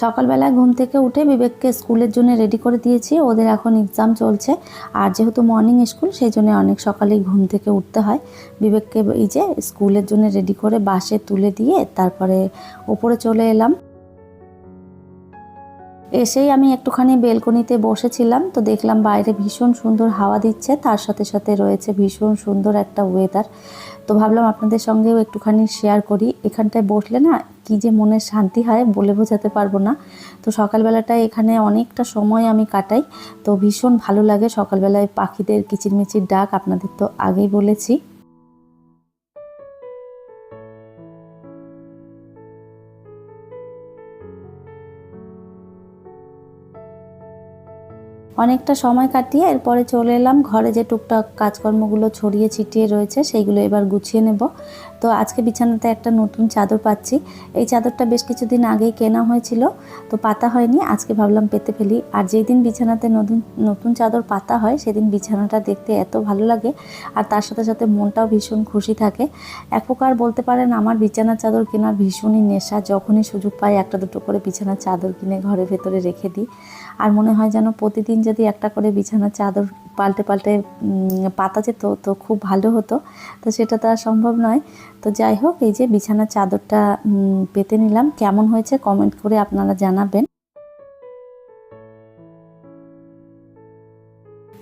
সকালবেলায় ঘুম থেকে উঠে বিবেককে স্কুলের জন্য রেডি করে দিয়েছি। ওদের এখন এক্সাম চলছে। আর যেহেতু মর্নিং স্কুল সেই জন্য অনেক সকালেই ঘুম থেকে উঠতে হয়। বিবেককে এই যে স্কুলের জন্য রেডি করে বাসে তুলে দিয়ে তারপরে ওপরে চলে এলাম। এসেই আমি একটুখানি বেলকনিতে বসেছিলাম। তো দেখলাম বাইরে ভীষণ সুন্দর হাওয়া দিচ্ছে। তার সাথে সাথে রয়েছে ভীষণ সুন্দর একটা ওয়েদার তো ভাবলাম আপনাদের সঙ্গেও একটুখানি শেয়ার করি। এখানটায় বসলে না কি যে মনের শান্তি হয় বলে বোঝাতে পারব না। তো সকালবেলাটায় এখানে অনেকটা সময় আমি কাটাই। তো ভীষণ ভালো লাগে সকালবেলায় পাখিদের কিচিরমিচির ডাক আপনাদের তো আগেই বলেছি। অনেকটা সময় কাটিয়ে এরপরে চলে এলাম। ঘরে যে টুকটাক কাজকর্মগুলো ছড়িয়ে ছিটিয়ে রয়েছে, সেইগুলো এবার গুছিয়ে নেব। তো আজকে বিছানাতে একটা নতুন চাদর পাচ্ছি। এই চাদরটা বেশ কিছুদিন আগেই কেনা হয়েছিল, তো পাতা হয়নি। আজকে ভাবলাম পেতে ফেলি। আর যেই দিন বিছানাতে নতুন নতুন চাদর পাতা হয়, সেদিন বিছানাটা দেখতে এত ভালো লাগে। আর তার সাথে সাথে মনটাও ভীষণ খুশি থাকে। এক প্রকার বলতে পারেন, আমার বিছানার চাদর কেনার ভীষণই নেশা। যখনই সুযোগ পাই, একটা দুটো করে বিছানার চাদর কিনে ঘরের ভেতরে রেখে দিই। আর মনে হয় যেন প্রতিদিন যদি একটা করে বিছানার চাদর পাল্টে পাল্টে পাতা যেত, তো খুব ভালো হতো। তো সেটা তো আর সম্ভব নয়। তো যাই হোক, এই যে বিছানার চাদরটা পেতে নিলাম। কেমন হয়েছে কমেন্ট করে আপনারা জানাবেন।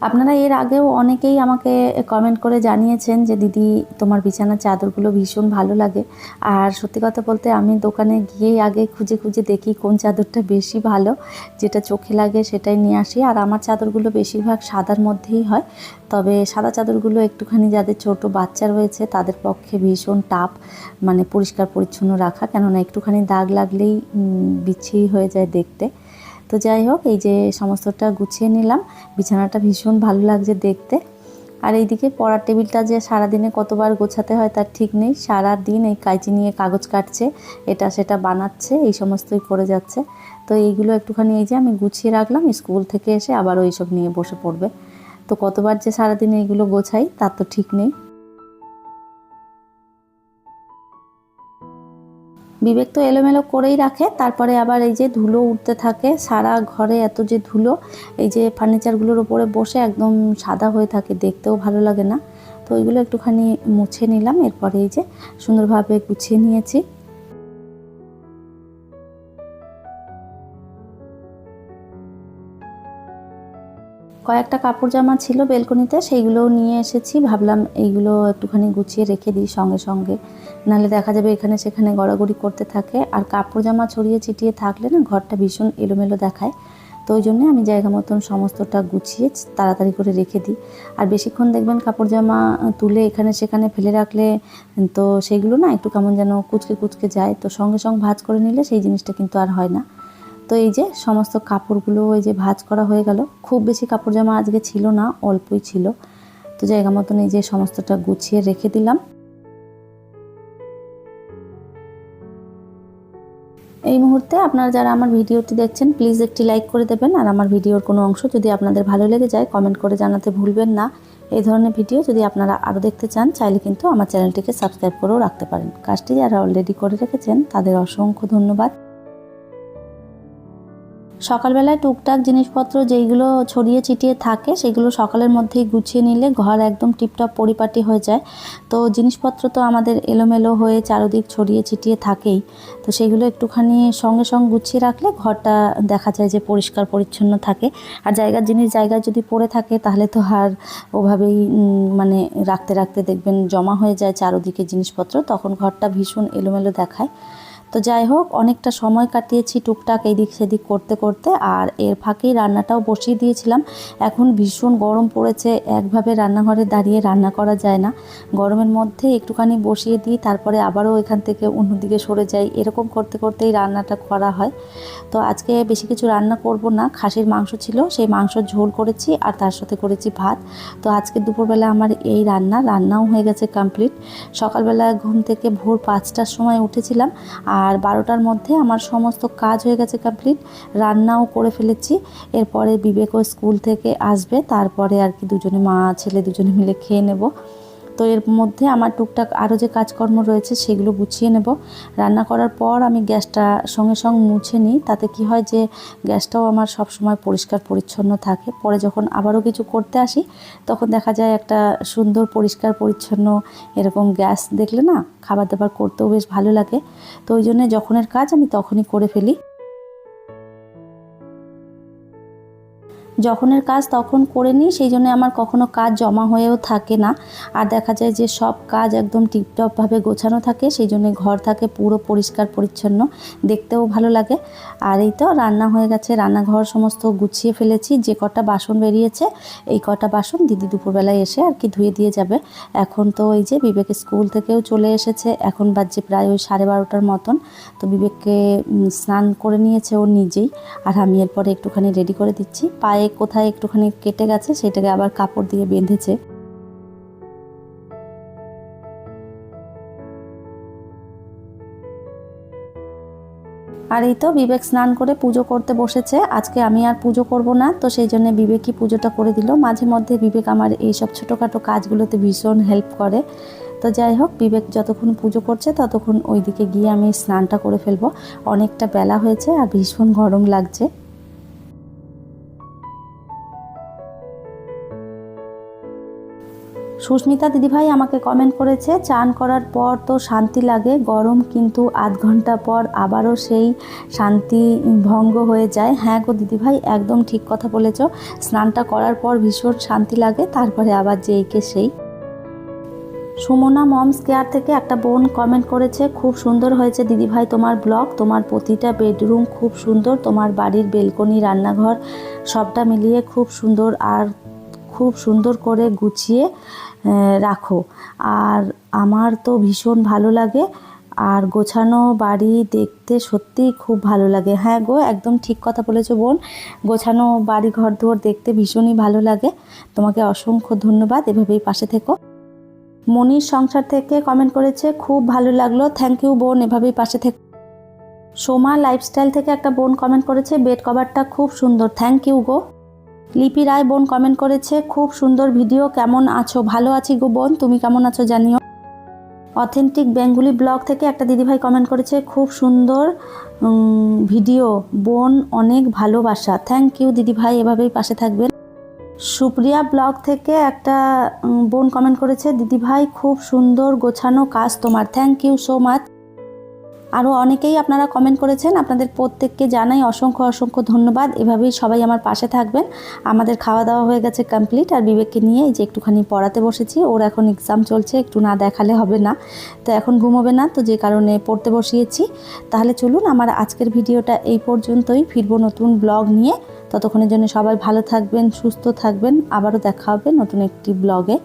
আপনারা এর আগেও অনেকেই আমাকে কমেন্ট করে জানিয়েছেন যে, দিদি, তোমার বিছানার চাদরগুলো ভীষণ ভালো লাগে। আর সত্যি কথা বলতে আমি দোকানে গিয়েই আগে খুঁজে খুঁজে দেখি কোন চাদরটা বেশি ভালো, যেটা চোখে লাগে সেটাই নিয়ে আসি। আর আমার চাদরগুলো বেশিরভাগ সাদার মধ্যেই হয়। তবে সাদা চাদরগুলো একটুখানি যাদের ছোট বাচ্চা রয়েছে, তাদের পক্ষে ভীষণ টাপ মানে পরিষ্কার পরিচ্ছন্ন রাখা। কেননা একটুখানি দাগ লাগলেই বিচ্ছিরি হয়ে যায় দেখতে। তো যাই হোক, এই যে সমস্তটা গুছিয়ে নিলাম। বিছানাটা ভীষণ ভালো লাগছে দেখতে। আর এইদিকে পড়ার টেবিলটা যে সারাদিনে কতবার গোছাতে হয় তার ঠিক নেই। সারা দিন এই কাঁচি নিয়ে কাগজ কাটছে, এটা সেটা বানাচ্ছে, এই সমস্তই করে যাচ্ছে। তো এইগুলো একটুখানি এই যে আমি গুছিয়ে রাখলাম, স্কুল থেকে এসে আবার ওই সব নিয়ে বসে পড়বে। তো কতবার যে সারাদিন এইগুলো গোছাই, তার তো ঠিক নেই। বিবেক তো এলোমেলো করেই রাখে। তারপরে আবার এই যে ধুলো উঠতে থাকে, সারা ঘরে এত যে ধুলো, এই যে ফার্নিচারগুলোর ওপরে বসে একদম সাদা হয়ে থাকে, দেখতেও ভালো লাগে না। তো ওইগুলো একটুখানি মুছে নিলাম, এরপরে এই যে সুন্দরভাবে গুছিয়ে নিয়েছি। কয়েকটা কাপড় জামা ছিল বেলকনিতে, সেইগুলোও নিয়ে এসেছি। ভাবলাম এইগুলো একটুখানি গুছিয়ে রেখে দিই সঙ্গে সঙ্গে। নাহলে দেখা যাবে এখানে সেখানে গড়াগড়ি করতে থাকে। আর কাপড় জামা ছড়িয়ে ছিটিয়ে থাকলে না ঘরটা ভীষণ এলোমেলো দেখায়। তো ওই জন্যে আমি জায়গা মতন সমস্তটা গুছিয়ে তাড়াতাড়ি করে রেখে দিই। আর বেশিক্ষণ দেখবেন কাপড় জামা তুলে এখানে সেখানে ফেলে রাখলে তো সেইগুলো না একটু কেমন যেন কুচকে কুচকে যায়। তো সঙ্গে সঙ্গে ভাজ করে নিলে সেই জিনিসটা কিন্তু আর হয় না। তো এই যে সমস্ত কাপড়গুলো ওই যে ভাজ করা হয়ে গেল। খুব বেশি কাপড় জামা আজকে ছিল না, অল্পই ছিল। তো জায়গা মতন এই যে সমস্তটা গুছিয়ে রেখে দিলাম। এই মুহূর্তে আপনারা যারা আমার ভিডিওটি দেখছেন প্লিজ একটি লাইক করে দেবেন। আর আমার ভিডিওর কোনো অংশ যদি আপনাদের ভালো লেগে যায় কমেন্ট করে জানাতে ভুলবেন না। এই ধরনের ভিডিও যদি আপনারা আরও দেখতে চান, চাইলে কিন্তু আমার চ্যানেলটিকে সাবস্ক্রাইব করেও রাখতে পারেন। কাজটি যারা অলরেডি করে রেখেছেন, তাদের অসংখ্য ধন্যবাদ। সকালবেলায় টুকটাক জিনিসপত্র যেইগুলো ছড়িয়ে ছিটিয়ে থাকে, সেগুলো সকালের মধ্যেই গুছিয়ে নিলে ঘর একদম টিপটপ পরিপাটি হয়ে যায়। তো জিনিসপত্র তো আমাদের এলোমেলো হয়ে চারদিক ছড়িয়ে ছিটিয়ে থাকেই। তো সেগুলো একটুখানি সঙ্গে সঙ্গে গুছিয়ে রাখলে ঘরটা দেখা যায় যে পরিষ্কার পরিচ্ছন্ন থাকে। আর জায়গার জিনিস জায়গায় যদি পড়ে থাকে, তাহলে তো আর ওভাবেই মানে রাখতে রাখতে দেখবেন জমা হয়ে যায় চারদিকে জিনিসপত্র। তখন ঘরটা ভীষণ এলোমেলো দেখায়। তো যাই হোক, অনেকটা সময় কাটিয়েছি টুকটাক এদিক সেদিক করতে করতে, আর এর ফাঁকেই রান্নাটাও বসিয়ে দিয়েছিলাম। এখন ভীষণ গরম পড়েছে, একভাবে রান্নাঘরে দাঁড়িয়ে রান্না করা যায় না। গরমের মধ্যে একটুখানি বসিয়ে দিই, তারপরে আবারও এখান থেকে অন্যদিকে সরে যাই। এরকম করতে করতেই রান্নাটা করা হয়। তো আজকে বেশি কিছু রান্না করব না, খাসির মাংস ছিল, সেই মাংস ঝোল করেছি, আর তার সাথে করেছি ভাত। তো আজকে দুপুরবেলা আমার এই রান্না, রান্নাও হয়ে গেছে কমপ্লিট। সকালবেলা ঘুম থেকে ভোর পাঁচটার সময় উঠেছিলাম, আর আর বারোটার মধ্যে আমার সমস্ত কাজ হয়ে গেছে কমপ্লিট রান্নাও করে ফেলেছি। এরপরে বিবেকও স্কুল থেকে আসবে। তারপরে আর কি দুজনে মা, ছেলে দুজনে মিলে খেয়ে নেব। তো এর মধ্যে আমার টুকটাক আরও যে কাজকর্ম রয়েছে সেগুলো গুছিয়ে নেব। রান্না করার পর আমি গ্যাসটা সঙ্গে সঙ্গে মুছে নিই। তাতে কি হয় যে গ্যাসটাও আমার সব সময় পরিষ্কার পরিচ্ছন্ন থাকে। পরে যখন আবারও কিছু করতে আসি, তখন দেখা যায় একটা সুন্দর পরিষ্কার পরিচ্ছন্ন এরকম গ্যাস দেখলে না খাবার দাবার করতেও বেশ ভালো লাগে। তো ওই জন্য যখনের কাজ আমি তখনই করে ফেলি। যখনের কাজ তখন করে নিই, সেই জন্য আমার কখনো কাজ জমা হয়েও থাকে না। আর দেখা যায় যে সব কাজ একদম টিপটপভাবে গোছানো থাকে, সেই জন্য ঘর থাকে পুরো পরিষ্কার পরিচ্ছন্ন, দেখতেও ভালো লাগে। আর এই তো রান্না হয়ে গেছে, রান্নাঘর সমস্ত গুছিয়ে ফেলেছি, যে কটা বাসন বেরিয়েছে, এই কটা বাসন দিদি দুপুরবেলায় এসে আর কি ধুয়ে দিয়ে যাবে। এখন তো ওই যে বিবেক স্কুল থেকেও চলে এসেছে, এখন বাজছে প্রায় ওই সাড়ে বারোটার মতন। তো বিবেককে স্নান করে নিয়েছে ও নিজেই। আর আমি এরপরে একটুখানি রেডি করে দিচ্ছি। পায়ে কোথায় একটুখানি কেটে গেছে, সেটাকে আবার কাপড় দিয়ে বেঁধেছে। আর এই তো বিবেক স্নান করে পুজো করতে বসেছে। আজকে আমি আর পুজো করব না, তো সেই জন্য বিবেকই পুজোটা করে দিল। মাঝে মধ্যে বিবেক আমার এইসব ছোটোখাটো কাজগুলোতে ভীষণ হেল্প করে। তো যাই হোক, বিবেক যতক্ষণ পুজো করছে ততক্ষণ ওইদিকে গিয়ে আমি স্নানটা করে ফেলব। অনেকটা বেলা হয়েছে আর ভীষণ গরম লাগছে। সুস্মিতা দিদিভাই আমাকে কমেন্ট করেছে, চান করার পর তো শান্তি লাগে, গরম কিন্তু আধ ঘণ্টা পর আবারও সেই শান্তি ভঙ্গ হয়ে যায়। হ্যাঁ গো দিদিভাই, একদম ঠিক কথা বলেছ। স্নানটা করার পর ভীষণ শান্তি লাগে, তারপরে আবার যেইকে সেই। সুমনা মমস কেয়ার থেকে একটা বোন কমেন্ট করেছে, খুব সুন্দর হয়েছে দিদিভাই তোমার ব্লগ, তোমার প্রতিটা বেডরুম খুব সুন্দর, তোমার বাড়ির বেলকনি, রান্নাঘর সবটা মিলিয়ে খুব সুন্দর, আর খুব সুন্দর করে গুছিয়ে রাখো। আর আমার তো ভীষণ ভালো লাগে। আর গোছানো বাড়ি দেখতে সত্যিই খুব ভালো লাগে। হ্যাঁ গো, একদম ঠিক কথা বলেছ বোন। গোছানো বাড়ি ঘর দুয়ার দেখতে ভীষণই ভালো লাগে। তোমাকে অসংখ্য ধন্যবাদ। এভাবেই পাশে থেকো। মনির সংসার থেকে কমেন্ট করেছে, খুব ভালো লাগল। থ্যাংক ইউ বোন, এভাবেই পাশে থেকো। সোমা লাইফস্টাইল থেকে একটা বোন কমেন্ট করেছে বেড কভারটা খুব সুন্দর। থ্যাংক ইউ গো। লিপি রায় বোন কমেন্ট করেছে, খুব সুন্দর ভিডিও কেমন আছো? ভালো আছি গো বোন, তুমি কেমন আছো জানিও? অথেন্টিক বেঙ্গুলি ব্লগ থেকে একটা দিদিভাই কমেন্ট করেছে, খুব সুন্দর ভিডিও বোন অনেক ভালোবাসা। থ্যাংক ইউ দিদিভাই, এভাবেই পাশে থাকবেন। সুপ্রিয়া ব্লগ থেকে একটা বোন কমেন্ট করেছে, দিদিভাই, খুব সুন্দর গোছানো কাজ তোমার। থ্যাংক ইউ সো মাচ আরও অনেকেই আপনারা কমেন্ট করেছেন। আপনাদের প্রত্যেককে জানাই অসংখ্য অসংখ্য ধন্যবাদ। এভাবেই সবাই আমার পাশে থাকবেন। আমাদের খাওয়া দাওয়া হয়ে গেছে কমপ্লিট আর বিবেককে নিয়ে এই যে একটুখানি পড়াতে বসেছি, ওর এখন এক্সাম চলছে, একটু না দেখালে হবে না। তো এখন ঘুমোবে না, তো যে কারণে পড়তে বসিয়েছি। তাহলে চলুন আমার আজকের ভিডিওটা এই পর্যন্তই। ফিরবো নতুন ব্লগ নিয়ে। ততক্ষণের জন্য সবাই ভালো থাকবেন, সুস্থ থাকবেন। আবারও দেখা হবে নতুন একটি ব্লগে